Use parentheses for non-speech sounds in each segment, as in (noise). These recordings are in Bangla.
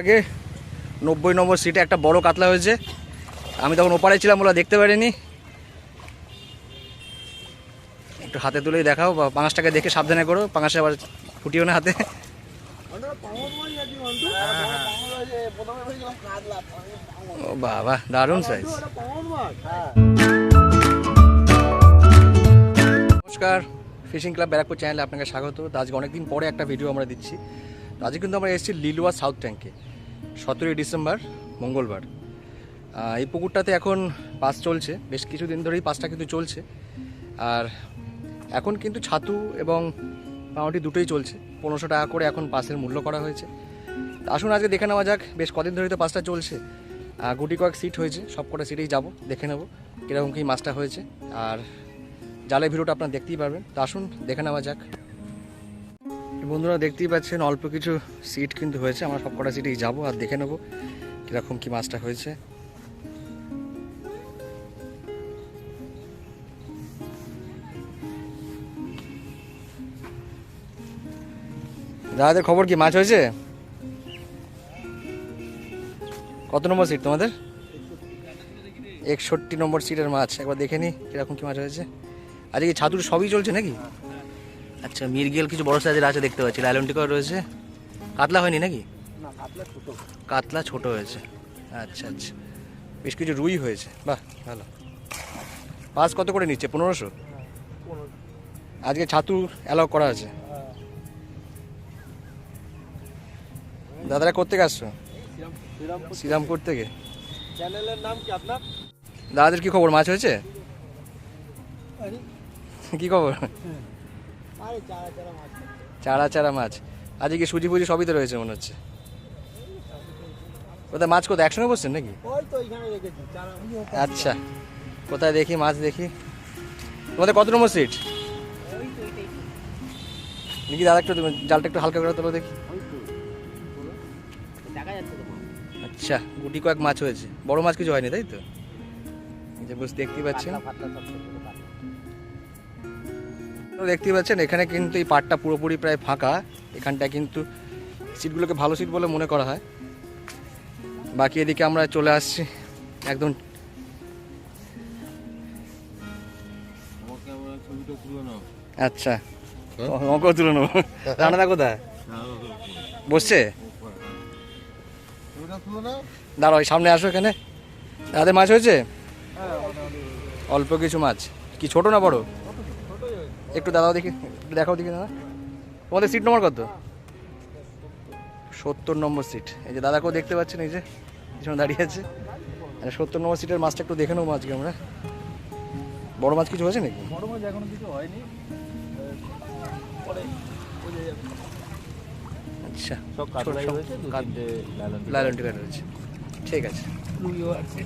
আগে নব্বই নম্বর সিটে একটা বড় কাতলা হয়েছে। আমি তখন ওপারে ছিলাম বলে দেখতে পারিনি। একটু হাতে তুলেই দেখাও, বা পাঙাশটাকে দেখে সাবধানে করো, পাঙাশে আবার ফুটিও না হাতে। বাবা, দারুণ সাইজ নমস্কার ফিশিং ক্লাব ব্যারাকপুর চ্যানেলে আপনাকে স্বাগত। আজকে অনেকদিন পরে একটা ভিডিও আমরা দিচ্ছি। আজকে কিন্তু আমরা এসেছি লিলুয়া সাউথ ট্যাঙ্কে সতেরোই ডিসেম্বর, মঙ্গলবার। এই পুকুরটাতে এখন পাস চলছে। বেশ কিছুদিন ধরেই পাসটা কিন্তু চলছে। আর এখন কিন্তু ছাতু এবং পাউটি দুটোই চলছে। পনেরোশো টাকা করে এখন পাসের মূল্য করা হয়েছে। আসুন আজকে দেখে নেওয়া যাক, বেশ কদিন ধরেই তো পাসটা চলছে। গুটি কয়েক সিট হয়েছে, সব কটা সিটেই যাব, দেখে নেব কীরকম কী মাছটা হয়েছে। আর জালের ভিডিওটা আপনারা দেখতেই পারবেন। তো আসুন, দেখে নেওয়া যাক। বন্ধুরা দেখতেই পাচ্ছেন, অল্প কিছু সিট কিন্তু হয়েছে। আমরা সব কটা সিটেই যাব আর দেখে নেব কীরকম কী মাছটা হয়েছে। দাদাদের খবর কি? মাছ হয়েছে? কত নম্বর সিট তোমাদের? একষট্টি নম্বর সিটের মাছ। একবার দেখে নি কীরকম কি মাছ হয়েছে। আজকে ছাতুর সবই চলছে নাকি? আচ্ছা মিরগেল কিছু বড় সাইজের আছে দেখতে পাচ্ছি। লাইলনটিকাও রয়েছে। কাতলা হয়নি নাকি? কাতলা ছোট। হয়েছে। আচ্ছা আচ্ছা। বেশ কিছু রুই হয়েছে। বাহ ভালো। পাস কত করে নিচ্ছে? পনেরোশো? আজকে ছাতু অ্যালাউ করা আছে। দাদারা করতে আসছো? শ্রীরামপুর থেকে। চ্যানেলের নাম কি আপনার? দাদাদের কি খবর? মাছ হয়েছে? কি খবর? আরে চারা চারা মাছ আজকে কি সুজি ফুজি সবই তো রয়েছে মনে হচ্ছে? কোথায় মাছ কোথায়? একসঙ্গে বসছেন নাকি? আচ্ছা। কোথায় দেখি মাছ দেখি? তোমাদের কত নম্বর সিট? দেখি দাদা একটু জালটা একটু হালকা করে তোলো দেখি। আচ্ছা গুটি কয়েক মাছ হয়েছে। বড় মাছ কিছু হয়নি তাই তো? যে দেখতেই পাচ্ছেন। তো দেখতেই পাচ্ছেন, এখানে কিন্তু এই পাটটা পুরোপুরি প্রায় ফাঁকা। এখানটা কিন্তু সিটগুলোকে ভালো সিট বলে মনে করা হয়। বাকি এদিকে আমরা চলে আসছি একদম আচ্ছা কোথায়? বসছে? সামনে আসো এখানে। মাছ হয়েছে? অল্প কিছু মাছ। কি ছোট না বড়? একটু দাদাও দেখি দেখাও দেখি দাদা। তোমাদের সিট নম্বর কত? সত্তর নম্বর সিট এই যে দাদাকেও দেখতে পাচ্ছেন এই যে পিছনে দাঁড়িয়ে আছে। আচ্ছা সত্তর নম্বর সিটের মাছটা একটু দেখে নেব আজকে আমরা। বড় মাছ কিছু হয়েছে নাকি? বড় মাছ এখনও কিছু হয়নি। আচ্ছা সব রয়েছে ঠিক আছে। আছে।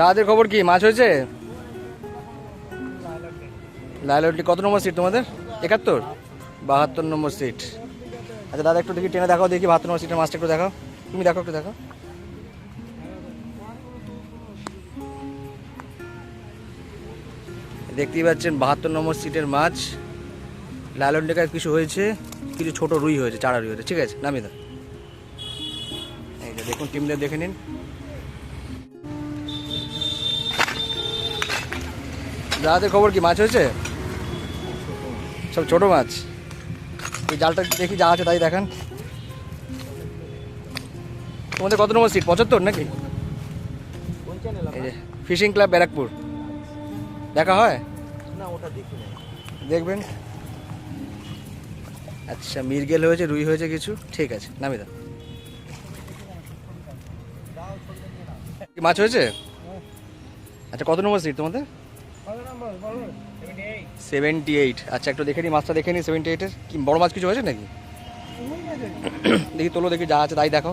দাদাদের খবর কি? মাছ হয়েছে? লাইলটি কত নম্বর সিট তোমাদের? একাত্তর? বাহাত্তর নম্বর সিট আচ্ছা দাদা একটু দেখি, টেনে দেখাও, দেখি বাহাত্তর নম্বর সিটের মাছটা একটু দেখাও। তুমি দেখো, একটু দেখো দেখতেই পাচ্ছেন, বাহাত্তর নম্বর সিটের মাছ। লালন ডেকার কিছু হয়েছে, কিছু ছোট রুই হয়েছে, চারা রুই হয়েছে, ঠিক আছে, নামিয়ে দেখুন টিমটা দেখে নিন। দাদাদের খবর কি, মাছ হয়েছে? সব ছোট মাছ। ওই জালটা দেখি, যা আছে তাই দেখান। তোমাদের কত নম্বর সিট পঁচাত্তর নাকি? Fishing club Barrackpore. দেখা হয়? দেখবেন। আচ্ছা মিরগেল হয়েছে, রুই হয়েছে কিছু? ঠিক আছে নামি কি, মাছ হয়েছে? আচ্ছা কত নম্বর সিট তোমাদের? সেভেন্টি এইট আচ্ছা একটু দেখে নিই মাছটা দেখে নিই সেভেন্টি এইটের কি বড় মাছ কিছু হয়েছে নাকি? (coughs) দেখি তোলো দেখি যা আছে তাই দেখো।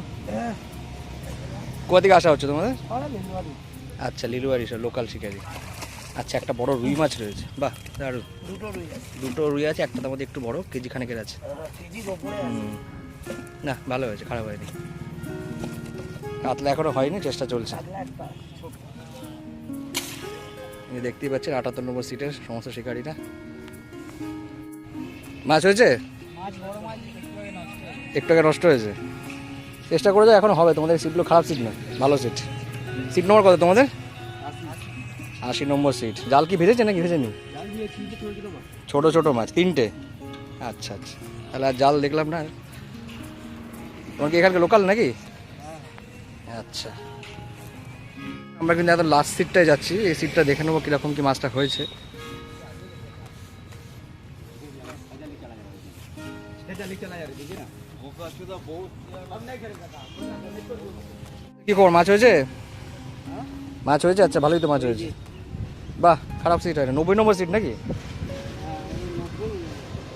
কোথা থেকে আসা হচ্ছে তোমাদের? আচ্ছা লিলুয়ারি সব লোকাল শিকারি। আচ্ছা একটা বড় রুই মাছ রয়েছে। বাহ দারুণ। দুটো রুই আছে। দুটো রুই আছে একটা মধ্যে একটু বড় কেজি খানেকের আছে। না ভালো হয়েছে খারাপ হয়নি। কাতলা এখনও হয়নি চেষ্টা চলছে। দেখতেই পাচ্ছেন, আটাত্তর নম্বর সিটের সমস্ত শিকারীরা। মাছ হয়েছে? একটু আগে নষ্ট হয়েছে। চেষ্টা করে যাও, এখন হবে। তোমাদের সিটগুলো খারাপ সিট না ভালো সিট সিট নম্বর কত তোমাদের? আশি নম্বর সিট জাল কি ভেজেছে নাকি ভেজেনি? ছোট ছোট মাছ, তিনটে। আচ্ছা আচ্ছা। তাহলে আর জাল দেখলাম না। তোমার কি এখানকার লোকাল নাকি? আচ্ছা। আমরা কিন্তু এত লাস্ট সিটটায় যাচ্ছি। এই সিটটা দেখে নেব কীরকম কি মাছটা হয়েছে। কি খবর, মাছ হয়েছে? মাছ হয়েছে? আচ্ছা ভালোই তো মাছ হয়েছে। বাহ, খারাপ সিট হয় নব্বই নম্বর সিট নাকি?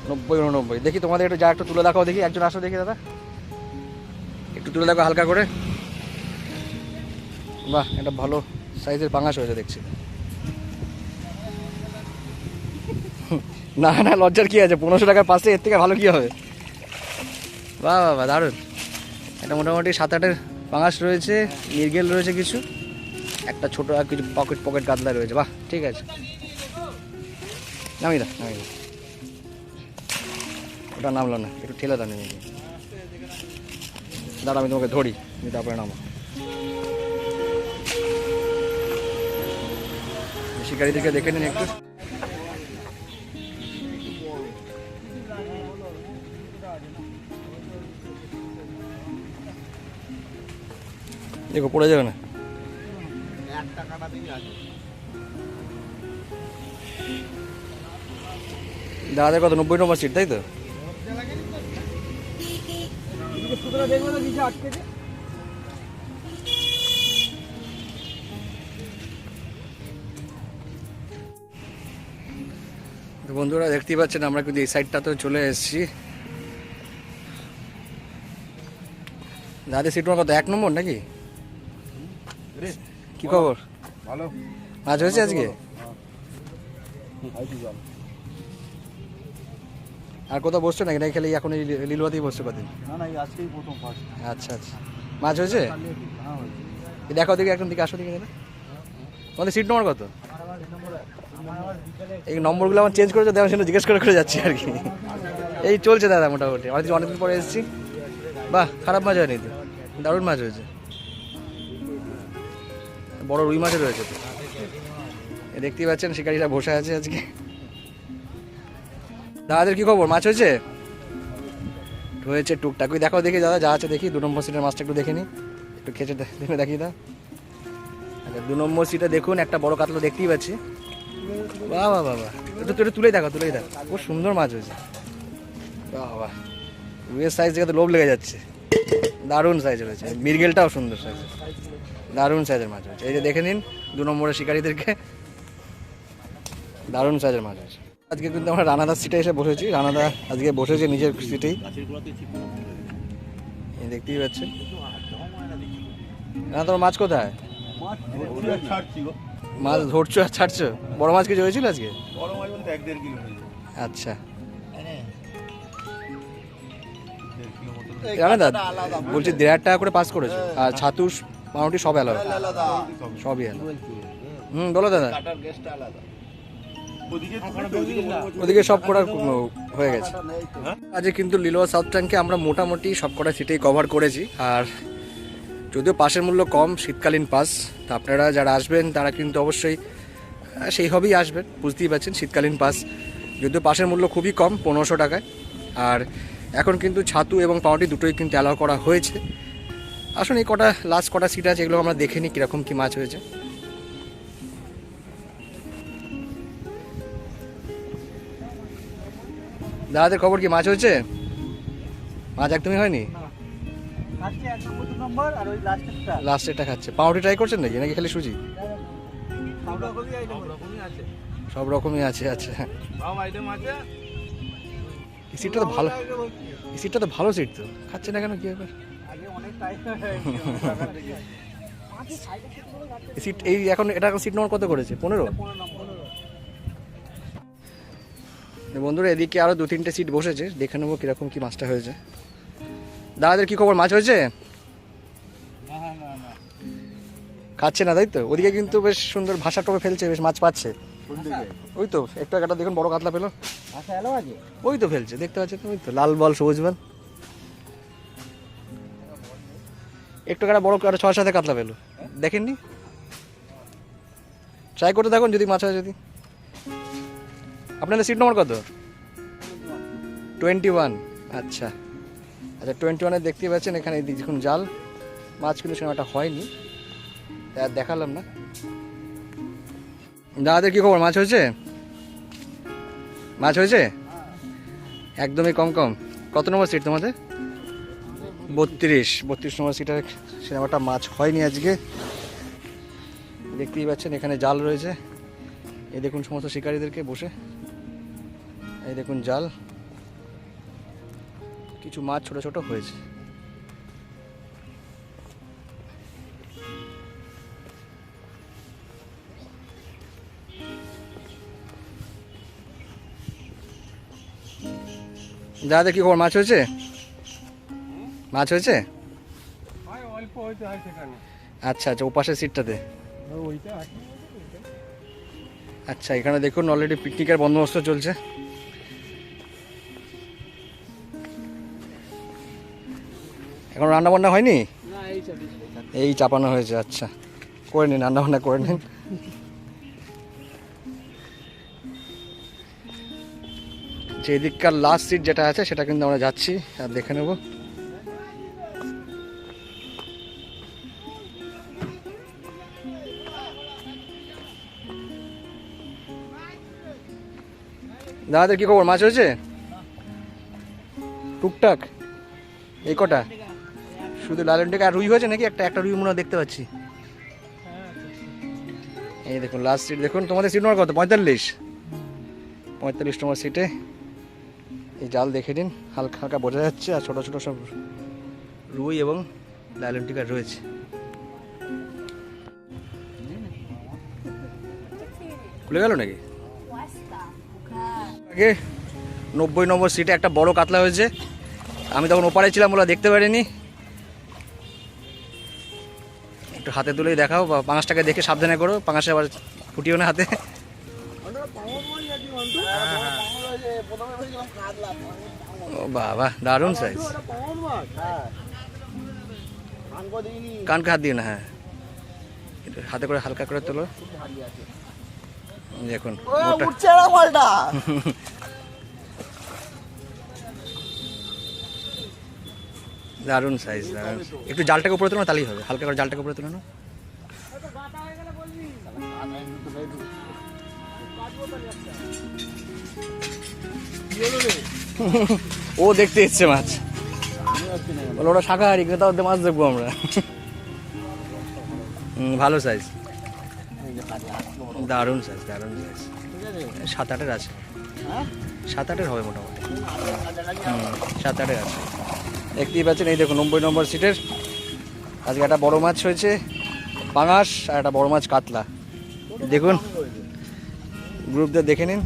নব্বই, উননব্বই। দেখি তোমাদের একটু যা একটু তুলে দেখাও দেখি। একজন আসো দেখি, দাদা। একটু তুলে দেখো হালকা করে। বাহ, এটা ভালো সাইজের পাঙাশ হয়েছে দেখছি। না না, লজ্জার কি আছে? পনেরোশো টাকার পাশে এর থেকে ভালো কি হবে? বাহ বাহ দারুণ। এটা মোটামুটি সাত আটের পাঙাশ রয়েছে মিরগেল রয়েছে কিছু। একটা ছোটো আর কিছু পকেট পকেট কাতলা রয়েছে। বাহ, ঠিক আছে। নামি দা নামি দা ওটা নামলো না, একটু ঠেলে দাও নেমে গিয়ে। দাঁড়া, আমি তোমাকে ধরি তারপরে নামো। শিকারিদেরকে দেখে নিন একটু। দেখো, পড়ে যাবে না? দাদাদের কত? নব্বই নম্বর সিট তাই তো? এদিকে তো বন্ধুরা দেখতেই পাচ্ছেন আমরা কিন্তু এই সাইডটাতেও চলে এসেছি। দাদের সিট কত এক নম্বর নাকি? কি খবর? ভালো। মাছ হয়েছে আজকে? আর কোথাও বসছো নাকি? নাকি খালি এখন এই লিলুয়াতেই বসছো কদিন? আচ্ছা আচ্ছা। মাছ হয়েছে? হ্যাঁ দেখো দেখি এখন দিকে আসো দিকে দাদা তোমাদের সিট নম্বর কত? এই নম্বরগুলো আমার চেঞ্জ করেছে, দেওয়ার জন্য জিজ্ঞেস করে করে যাচ্ছি আর কি। এই চলছে দাদা মোটামুটি। অনেকদিন অনেকদিন পরে এসেছি। বাহ, খারাপ মাছ হয়নি তো। দারুণ মাছ হয়েছে। বড় রুই মাছও রয়েছে তো। দেখতেই পাচ্ছেন, শিকারিরা বসে আছে আজকে। দাদাদের কি খবর? মাছ হয়েছে? হয়েছে টুকটাক। ওই দেখো দেখি দাদা, যা আছে দেখি। দু নম্বর সিটের মাছটা একটু দেখে নি। একটু খেচে দে- দেখে দেখিয়ে দাও। আচ্ছা দু নম্বর সিটে দেখুন, একটা বড় কাতলা দেখতেই পাচ্ছি। বাহ বাহ বাহ। একটু একটু তুলেই দেখো তুলেই দেখো খুব সুন্দর মাছ হয়েছে। বাহ রুইয়ের সাইজ দেখে তো লোভ লেগে যাচ্ছে। দারুণ সাইজ রয়েছে মিরগেলটাও সুন্দর সাইজ দারুণ সাইজের মাছ হয়েছে। এই যে দেখে নিন, দু নম্বরের শিকারীদেরকে। দারুণ সাইজের মাছ হয়েছে। আজকে কিন্তু আমরা রানাদার সিটে এসে বসেছি। রানাদা আজকে বসেছে নিজের সিটেই দেখতেই পাচ্ছেন। না তোমার মাছ কোথায়? মাছ ধরছো আর ছাড়ছো? বড় মাছ কিছু হয়েছিল আজকে? বড় মাছ বলতে এক দেড় কিলো আচ্ছা। দা বলছি দেড় হাজার টাকা করে পাস করেছ। আর ছাতু মোটামুটি সব এলো সবই এলো হুম বলো দাদা। ওদিকে সব কটা হয়ে। গেছে। আজকে কিন্তু লিলোয়া সাউথ ট্যাঙ্কে আমরা মোটামুটি সব কটা সিটেই কভার করেছি। আর যদিও পাসের মূল্য কম, শীতকালীন পাস, তা আপনারা যারা আসবেন তারা কিন্তু অবশ্যই সেইভাবেই আসবেন, বুঝতেই পারছেন, শীতকালীন পাস। যদিও পাসের মূল্য খুবই কম, পনেরোশো টাকায়। আর এখন কিন্তু ছাতু এবং পাউটি দুটোই কিন্তু অ্যালাউ করা হয়েছে। আসুন এই কটা লাস্ট কটা সিট আছে, এগুলো আমরা দেখে নিই কীরকম কী মাছ হয়েছে। দাদাদের খবর কি মাছ হয়েছে? মাছ একদমই হয়নি? লাস্ট এটা খাচ্ছে। পাউরুটি ট্রাই করছেন নাকি? নাকি খালি সুজি? সব রকমই আছে। আছে। আচ্ছা। এই সিটটা তো ভালো এই সিটটা তো ভালো সিট তো। খাচ্ছে না কেন কি ব্যাপার? আগে অনেক টাইম এই সিট এই এখন এটা সিট নম্বর কত করেছে? পনেরো? পনেরো বন্ধুরা এদিকে আরও দু তিনটে সিট বসেছে। দেখে নেব কীরকম কি মাছটা হয়েছে। দাদাদের কি খবর? মাছ হয়েছে? খাচ্ছে না তাই তো? ওদিকে কিন্তু বেশ সুন্দর ভাষা টপে ফেলছে বেশ মাছ পাচ্ছে। ওই তো একটু একটা দেখুন বড় কাতলা পেল। ওই তো ফেলছে দেখতে পাচ্ছেন ওই তো লাল বল সবুজ বল। একটু একটা বড় একটা ছয় সাথে কাতলা পেল। দেখেননি? ট্রাই করতে দেখুন যদি মাছ হয় যদি। আপনাদের সিট নম্বর কত? টোয়েন্টি ওয়ান আচ্ছা। আচ্ছা টোয়েন্টি ওয়ানে দেখতে পাচ্ছেন এখানে দেখুন জাল। মাছ কিন্তু সেরকম একটা হয়নি। আর দেখালাম না। দাদাদের কি খবর? মাছ হয়েছে? মাছ হয়েছে? একদমই কম কম। কত নম্বর সিট তোমাদের? বত্রিশ। বত্রিশ নম্বর সিটের সিনেমাটা মাছ হয়নি আজকে। দেখতেই পাচ্ছেন এখানে জাল রয়েছে। এই দেখুন সমস্ত শিকারীদেরকে বসে। এই দেখুন জাল। কিছু মাছ ছোট ছোট হয়েছে। দাদা কি খবর? মাছ হয়েছে? মাছ হয়েছে? হয় আচ্ছা আচ্ছা ও পাশের সিটটাতে আচ্ছা এখানে দেখুন অলরেডি পিকনিকের বন্দোবস্ত চলছে। এখন রান্না বান্না হয়নি এই চাপানো হয়েছে আচ্ছা। করে নিন রান্না বান্না করে নিন। যে এদিককার লাস্ট সিট যেটা আছে সেটা কিন্তু আমরা যাচ্ছি আর দেখে নেব। দাদাদের কি খবর? মাছ হয়েছে? টুকটাক? এই কটা? শুধু লালন টেকা আর রুই হয়েছে নাকি? একটা একটা রুই মনে দেখতে পাচ্ছি। এই দেখুন লাস্ট সিট দেখুন, তোমাদের সিট নম্বর কত? পঁয়তাল্লিশ। পঁয়তাল্লিশ নম্বর সিটে এই জাল দেখে নিন, হালকা হালকা বোঝা যাচ্ছে, আর ছোটো ছোটো সব রুই এবং লালন টিকা রয়েছে। খুলে গেল নাকি? আগে নব্বই নম্বর সিটে একটা বড় কাতলা হয়েছে। আমি তখন ওপারে ছিলাম বলে দেখতে পারিনি। একটু হাতে তুলেই দেখাও বা পাঙাশটাকে দেখে সাবধানে করো পাঙাশে আবার ফুটিও না হাতে। বাবা দারুণ সাইজ কানকে হাত দিও না হ্যাঁ। হাতে করে হালকা করে তোলো। দেখুন (laughs) দারুণ সাইজ দারুণ একটু জালটাকে উপরে তোলো তাহলেই হবে। হালকা করে জালটাকে উপরে তোলো না। ও দেখতে এসছে মাছ। বলো ওটা শাকাহারি কিন্তু ওদের মাছ দেখব আমরা। ভালো সাইজ দারুণ সাইজ দারুণ সাইজ সাত আটের আছে। সাত আটের হবে মোটামুটি। সাত আটের আছে। দেখতেই পাচ্ছেন, এই দেখুন, নব্বই নম্বর সিটের। আজকে একটা বড় মাছ হয়েছে, পাঙাশ, আর একটা বড় মাছ কাতলা। দেখুন গ্রুপদের দেখে নিন।